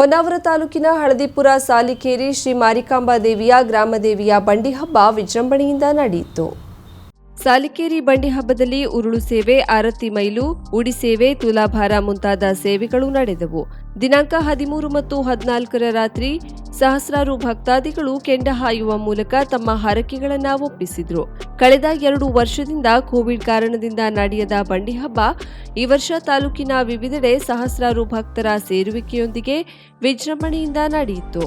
ಹೊನ್ನಾವರ ತಾಲೂಕಿನ ಹಳದಿಪುರ ಸಾಲಿಕೇರಿ ಶ್ರೀ ಮಾರಿಕಾಂಬಾ ದೇವಿಯ ಗ್ರಾಮದೇವಿಯ ಬಂಡಿ ಹಬ್ಬ ವಿಜೃಂಭಣೆಯಿಂದ ನಡೆಯಿತು. ಸಾಲಿಕೇರಿ ಬಂಡಿ ಹಬ್ಬದಲ್ಲಿ ಉರುಳು ಸೇವೆ, ಆರತಿ ಮೈಲು, ಉಡಿ ಸೇವೆ, ತುಲಾಭಾರ ಮುಂತಾದ ಸೇವೆಗಳು ನಡೆದವು. ದಿನಾಂಕ ಹದಿಮೂರು ಮತ್ತು ಹದಿನಾಲ್ಕರ ರಾತ್ರಿ ಸಹಸ್ರಾರು ಭಕ್ತಾದಿಗಳು ಕೆಂಡ ಹಾಯುವ ಮೂಲಕ ತಮ್ಮ ಹರಕೆಗಳನ್ನು ಒಪ್ಪಿಸಿದ್ರು. ಕಳೆದ ಎರಡು ವರ್ಷದಿಂದ ಕೋವಿಡ್ ಕಾರಣದಿಂದ ನಡೆಯದ ಬಂಡಿ ಹಬ್ಬ ಈ ವರ್ಷ ತಾಲೂಕಿನ ವಿವಿಧೆಡೆ ಸಹಸ್ರಾರು ಭಕ್ತರ ಸೇರುವಿಕೆಯೊಂದಿಗೆ ವಿಜೃಂಭಣೆಯಿಂದ ನಡೆಯಿತು.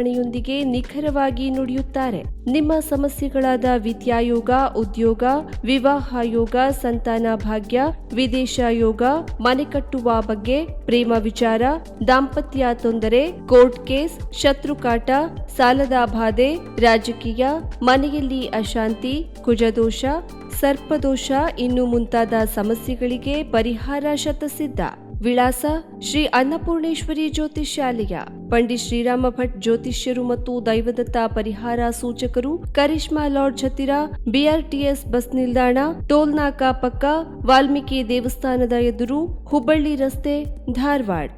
ನಿರೂಪಣೆಯೊಂದಿಗೆ ನಿಖರವಾಗಿ ನುಡಿಯುತ್ತಾರೆ. ನಿಮ್ಮ ಸಮಸ್ಯೆಗಳಾದ ವಿದ್ಯಾಯೋಗ, ಉದ್ಯೋಗ ವಿವಾಹ ಯೋಗ ಸಂತಾನ ಭಾಗ್ಯ ವಿದೇಶ ಯೋಗ ಮನೆ ಕಟ್ಟುವ ಬಗ್ಗೆ ಪ್ರೇಮ ವಿಚಾರ, ದಾಂಪತ್ಯ ತೊಂದರೆ, ಕೋರ್ಟ್ ಕೇಸ್ ಶತ್ರುಕಾಟ ಸಾಲದ ಬಾಧೆ, ರಾಜಕೀಯ, ಮನೆಯಲ್ಲಿ ಅಶಾಂತಿ, ಕುಜದೋಷ, ಸರ್ಪದೋಷ ಇನ್ನು ಮುಂತಾದ ಸಮಸ್ಯೆಗಳಿಗೆ ಪರಿಹಾರ ಶತಸಿದ್ಧ. ವಿಳಾಸ ಶ್ರೀ ಅನ್ನಪೂರ್ಣೇಶ್ವರಿ ಜ್ಯೋತಿಷ್ಯಾಲಯ. ಪಂಡಿತ್ ಶ್ರೀರಾಮ ಭಟ್ ಜ್ಯೋತಿಷ್ಯರು ಮತ್ತು ದೈವದತ್ತ ಪರಿಹಾರ ಸೂಚಕರು, ಕರಿಷ್ಮಾ ಲಾರ್ಡ್ ಹತ್ತಿರ ಬಿಆರ್ಟಿಎಸ್ ಬಸ್ ನಿಲ್ದಾಣ, ಟೋಲ್ನಾಕಾ ಪಕ್ಕ, ವಾಲ್ಮೀಕಿ ದೇವಸ್ಥಾನದ ಎದುರು ಹುಬ್ಬಳ್ಳಿ ರಸ್ತೆ, ಧಾರವಾಡ.